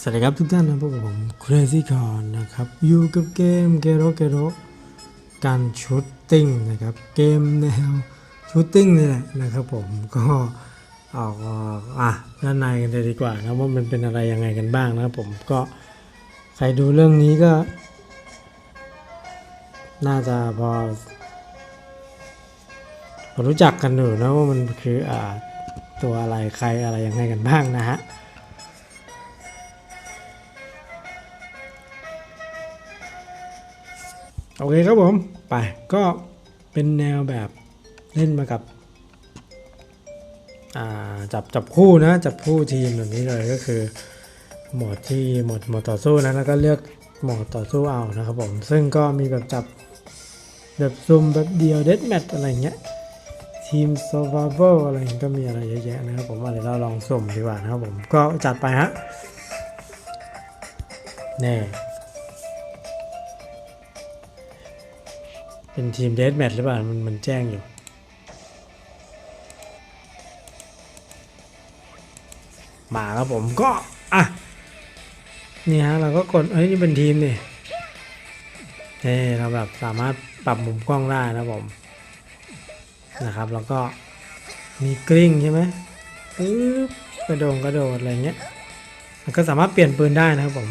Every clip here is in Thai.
สวัสดีครับทุกท่านนะพวกผม Crazy c o n นะครับ อยู่กับเกมเกโรเกโรการชูตติ้งนะครับ เกมแนวชูตติ้งนี่แหละนะครับผมก็เอาอะด้านในกันเลยดีกว่านะว่ามันเป็นอะไรยังไงกันบ้างนะครับผมก็ใครดูเรื่องนี้ก็ น่าจะพอพอรู้จักกันอยู่นะว่ามันคืออ่าตัวอะไรใครอะไรยังไงกันบ้างนะฮะ โอเคครับผม ไป ก็เป็นแนวแบบเล่นมากับจับจับคู่นะ จับคู่ทีมแบบนี้เลยก็คือโหมดที่โหมดโหมดต่อสู้นะแล้วก็เลือกโหมดต่อสู้เอานะครับผม ซึ่งก็มีแบบจับแบบซุ่มแบบเดียวเดดแมทอะไรเงี้ยทีม survival อะไรอย่างงี้ก็มีอะไรเยอะแยะนะครับผมว่าเดี๋ยวเราลองสุ่มดีกว่านะครับผมก็จัดไปฮะแน่ เป็นทีมเดสแมทหรือเปล่ามันมันแจ้งอยู่ มาครับผมก็ อะ นี่ฮะ เราก็กดเอ้ย นี่เป็นทีมนี่เฮ้เราแบบสามารถปรับมุมกล้องได้นะผม นะครับ แล้วก็มีกลิ้งใช่ไหมปึ๊บกระโดงกระโดดอะไรเงี้ยมันก็สามารถเปลี่ยนปืนได้นะครับผม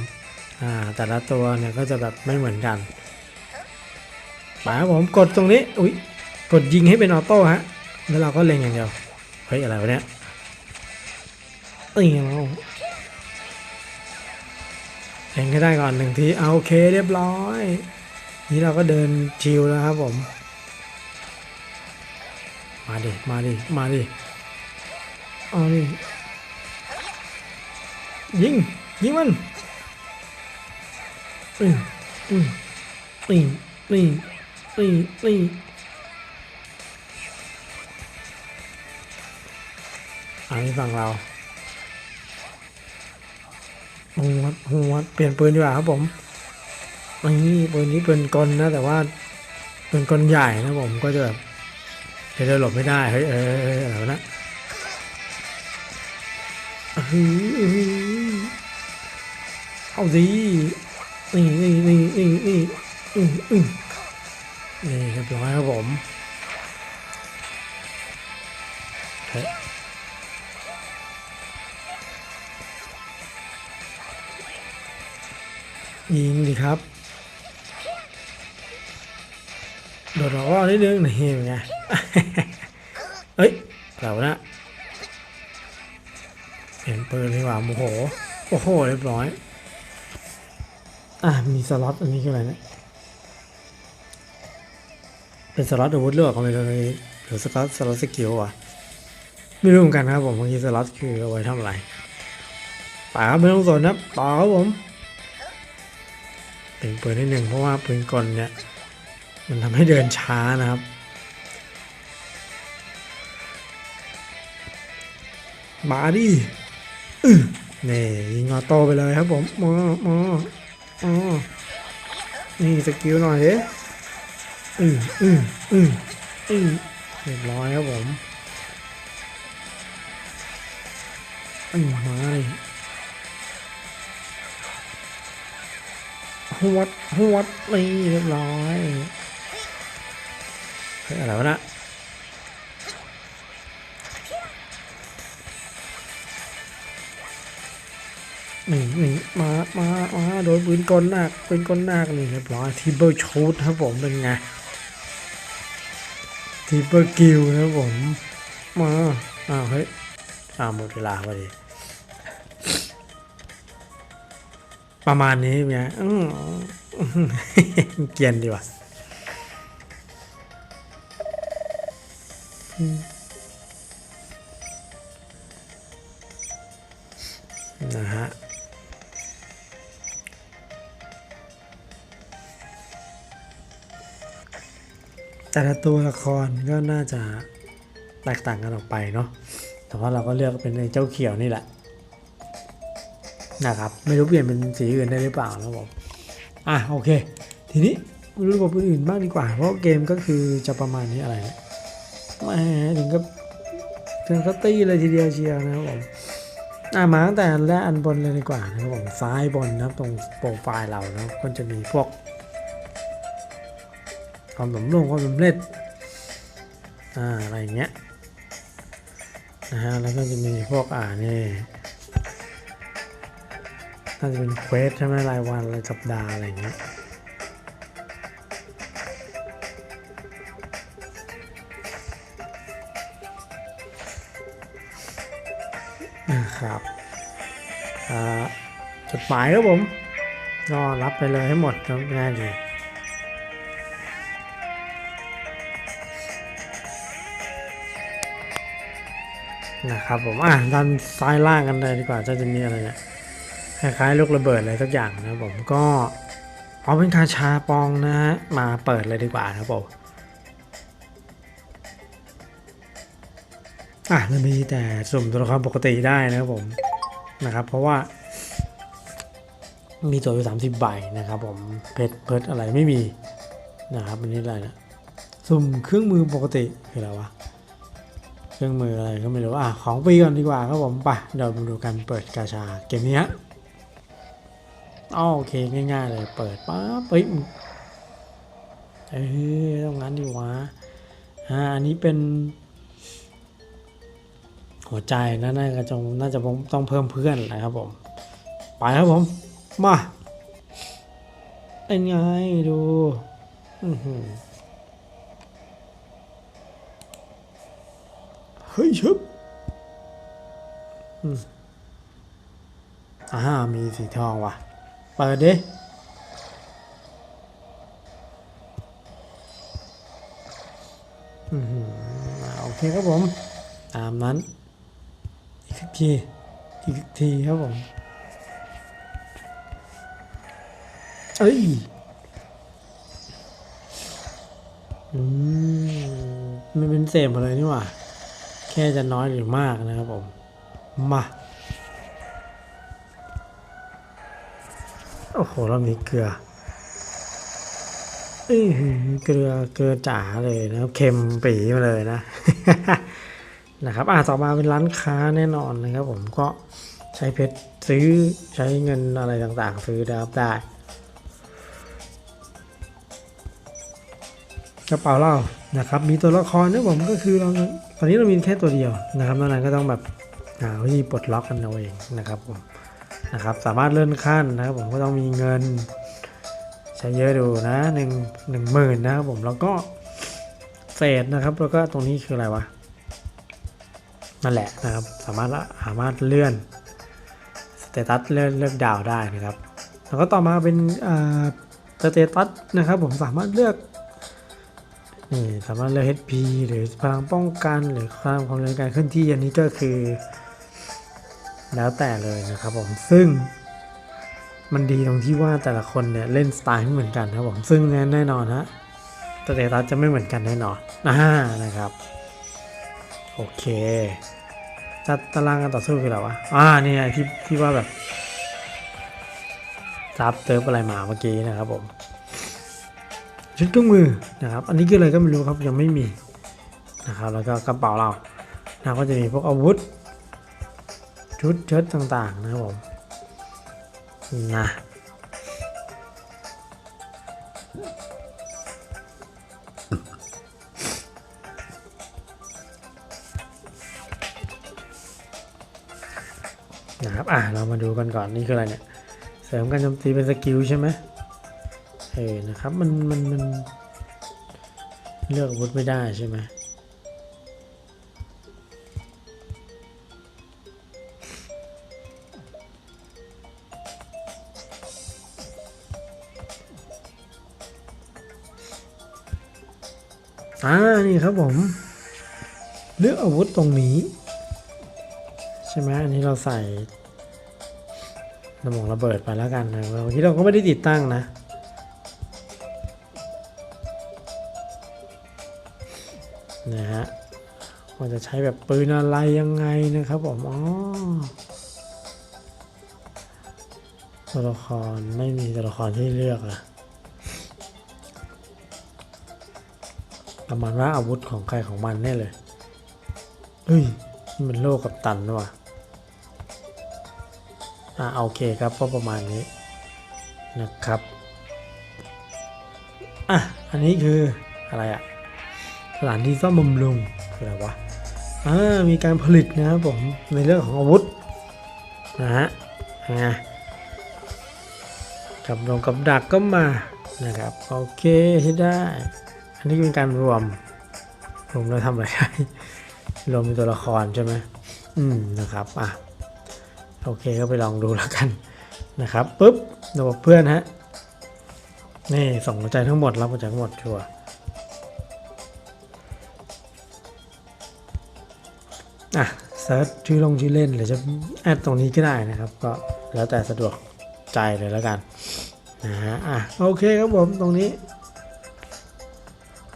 อ่า แต่ละตัวเนี่ยก็จะแบบไม่เหมือนกัน ไปครับผมกดตรงนี้อุ้ยกดยิงให้เป็นออโต้ฮะแล้วเราก็เล็งอย่างเดียวเฮ้ยอะไรวะเนี่ยเอ้ยเอาเล็งให้ได้ก่อนหนึ่งทีเอาโอเคเรียบร้อย นี่เราก็เดินชิลแล้วครับผม มาดิมาดิมาดิเอาดิยิงยิงมันอืมอืมนี่นี่ นี่นี่อันนี้ฝั่งเราหัวหัวเปลี่ยนปืนดีกว่าครับผมอันี่ปืนนี้ปืนกลนะ แต่ว่าปืนกลใหญ่นะผมก็จะแบบเดี๋ยวหลบไม่ได้เฮ้ยเอ้ยเอ้ยอะไรวนะอื้อหืออเอาสินี่นี่นี่นี่นี่อืออือ นี่เรียบร้อยครับผมยิงดิครับโดดออกนิดนึงนี่เป็นไงเอ้ยเรานะเห็นปืนดีกว่าโมโห โอ้โห เรียบร้อย อะ มีสล็อตอันนี้คืออะไรเนี่ย เป็นสล็อตอาวุธเลือกของเลยเลยหรือสล็อตสล็อตสกิลอะไม่รู้เหมือนกันครับผมบางทีสล็อตคือเอาไว้ทำอะไรป่าครับไม่ต้องสนนะต่อครับผมเป็นปืนที่หนึ่งเพราะว่าปืนกลเนี่ยมันทำให้เดินช้านะครับมาดิอื้อนี่ยิงออโต้ไปเลยครับผมมอมออ๋อนี่สกิลหน่อยเด้ อืมอืมอืมอืมเรียบร้อยครับผมอืมมาเลยหวดหวดนี่เรียบร้อยเฮ้ยอะไรวะนะนี่นี่งมามามาโดนปืนกลหนักปืนกลหนักนี่เรียบร้อยทีเบิลชูดครับผมเป็นไง ทีเปอร์กิลนะผมมาอ้าวเฮ้ยอ้าวหมดเวลาพอดีประมาณนี้ไงอื้อเกียนดีว่ะนะฮะ แต่ละตัวละครก็น่าจะแตกต่างกันออกไปเนาะ แต่ว่าเราก็เลือกเป็นเจ้าเขียวนี่แหละ นะครับ ไม่รู้เปลี่ยนเป็นสีอื่นได้หรือเปล่านะผม อะโอเค ทีนี้มาดูระบบอื่นบ้างดีกว่า เพราะเกมก็คือจะประมาณนี้อะไรนี่ยแหมถึงกับถึงก็ตีเลยทีเดียวเชียวนะครับผมอะมาตั้งแต่แรกอันบนเลยดีกว่านะครับผมซ้ายบนนะครับตรงโปรไฟล์เรานะก็จะมีพวก ความสำเร็จความสำเร็จอ่าอะไรอย่างเงี้ยนะฮะแล้วก็จะมีพวกอ่านี่น่าจะเป็นเควสใช่ไหมรายวันรายสัปดาห์อะไรอย่างเงี้ยนะครับจดหมายครับผมก็รับไปเลยให้หมดครับง่ายดี นะครับผมอะด้านซ้ายล่างกันเลยดีกว่าจะจะมีอะไรเนี่ยคล้ายๆลูกระเบิดอะไรสักอย่างนะผมก็เอาเป็นคาชาปองนะฮะมาเปิดเลยดีกว่านะครับผมอะจะมีแต่สุ่มตัวละครปกติได้นะครับผมนะครับเพราะว่ามีตัวอยู่สามสิบใบนะครับผมเพชรเพิร์ดอะไรไม่มีนะครับอันนี้อะไรนะสุ่มเครื่องมือปกติคืออะไรวะ เครื่องมืออะไรก็ไม่รู้อะของฟรีก่อนดีกว่าครับผมไปเดี๋ยวมาดูกันเปิดกาชาเกมนี้ฮะโอเคง่ายๆเลยเปิดปั๊บเฮ้ยมึงเอ้ยต้องงั้นดีวะอ่าอันนี้เป็น หัวใจนะน่าจะน่าจะต้องเพิ่มเพื่อนนะครับผม ไปครับผมมาเป็นไงดู อือหือ เฮ้ยชึบอืมอ่ามีสีทองว่ะ เปิดดิอือหืออ่าโอเคครับผม ตามนั้น อีกสักที อีกสักทีครับผม เอ้ยอืมมันเป็นเศษหมดเลยนี่หว่าแค่จะน้อยหรือมากนะครับผม มา โอ้โหรอบนี้เกลือเอ้ยเกลือเกลือจ๋าเลยนะครับเค็มปีมาเลยนะ นะครับอะต่อมาเป็นร้านค้าแน่นอนนะครับ ผมก็ใช้เพชรซื้อใช้เงินอะไรต่างๆ ซื้อนะครับได้กระเป๋าเรานะครับ มีตัวละครนะผมก็คือเรา ตอนนี้เรามีแค่ตัวเดียวนะครับนอกนั้นก็ต้องแบบหาวิธีปลดล็อกกันเอาเองนะครับผมนะครับสามารถเลื่อนขั้นนะครับผมก็ต้องมีเงิน ใช้เยอะดูนะหนึ่งหนึ่งหมื่นนะครับผมแล้วก็เศษนะครับ แล้วก็ตรงนี้คืออะไรวะนั่นแหละนะครับสามารถสามารถเลื่อนสเตตัสเลื่อนเลือกดาวได้นะครับ แล้วก็ต่อมาเป็นสเตตัสนะครับ ผมสามารถเลือก นี่สามารถเลือก HP หรือพลังป้องกันหรือความความเร็วการเคลื่อนที่อันนี้ก็คือ แล้วแต่เลยนะครับผมซึ่งมันดีตรงที่ว่าแต่ละคนเนี่ยเล่นสไตล์ไม่เหมือนกันครับผมซึ่งแน่นอนฮะสเตตัสจะไม่เหมือนกันแน่นอนอ่านะครับ โอเคจัดตารางการต่อสู้คืออะไรวะอ่านี่ไงที่ที่ว่าแบบซับเติร์ฟอะไรมาเมื่อกี้นะครับผม ชุดเครื่องมือนะครับ อันนี้คืออะไรก็ไม่รู้ครับยังไม่มีนะครับ แล้วก็กระเป๋าเรานะก็จะมีพวกอาวุธ ชุดเชิ้ตต่างๆนะครับผมนะนะครับ อะ เรามาดูกันก่อน นี่คืออะไรเนี่ย เสริมการโจมตีเป็นสกิลใช่ไหม เออนะครับ มันมันมันเลือกอาวุธไม่ได้ใช่ไหมอ่านี่ครับผม เลือกอาวุธตรงนี้ ใช่ไหมอันนี้เราใส่ระมงระเบิดไปแล้วกันนะบางทีเราก็ไม่ได้ติดตั้งนะ ว่าจะใช้แบบปืนอะไรยังไงนะครับผมอ๋อตัวละครไม่มีตัวละครที่เลือกอะประมาณว่าอาวุธของใครของมันแน่เลยเฮ้ยมันโลกกับตันด้วยว่ะอ่าโอเคครับก็ประมาณนี้นะครับอะอันนี้คืออะไรอะสถานที่ซ่อมบำรุงคืออะไรวะ มีการผลิตนะครับผมในเรื่องของอาวุธนะฮะกับลงกับดักก็มานะครับโอเคใช้ได้ อันนี้เป็นการรวมรวมแล้วทำอะไรได้รวมเป็นตัวละครใช่ไหมอืมนะครับอะโอเคก็ไปลองดูแล้วกันนะครับปุ๊บระบบเพื่อนฮะนี่ส่งหัวใจทั้งหมดรับหัวใจทั้งหมดชัวร์ อะเซิร์ชชื่อลงชื่อเล่นหรือจะแอดตรงนี้ก็ได้นะครับ ก็แล้วแต่สะดวกใจเลยแล้วกันนะฮะอะโอเคครับผมตรงนี้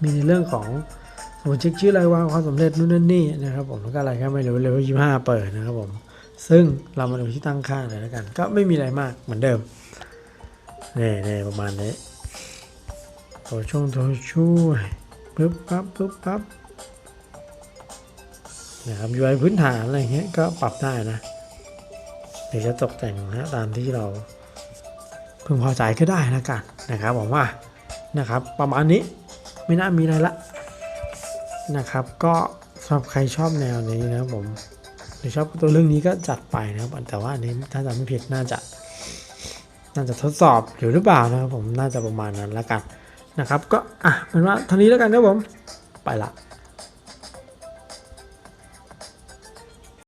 มีในเรื่องของสมุดเช็คชื่อรายวันความสำเร็จนู่นนั่นนี่นะครับผมแล้วก็อะไรก็ไม่รู้เลเวลยี่ห้าเปิดนะครับผมซึ่งเรามาดูที่ตั้งค่าเลยแล้วกัน ก็ไม่มีอะไรมากเหมือนเดิมนี่นี่ประมาณนี้ตัวช่วงตัวช่วยปึ๊บปั๊บปึ๊บปั๊บ นะครับ UI พื้นฐานอะไรเงี้ยก็ปรับได้นะหรือจะตกแต่งนะตามที่เราพึงพอใจก็ได้นะกันนะครับผมว่านะครับประมาณนี้ไม่น่ามีอะไรละนะครับ ก็สำหรับใครชอบแนวนี้นะผมหรือชอบตัวเรื่องนี้ก็จัดไปนะครับแต่ว่าอันนี้ถ้าจำไม่ผิดน่าจะ น่าจะทดสอบอยู่หรือเปล่านะครับผมน่าจะประมาณนั้นละกันนะครับ ก็อะเป็นว่าเท่านี้แล้วกันครับผมไปละ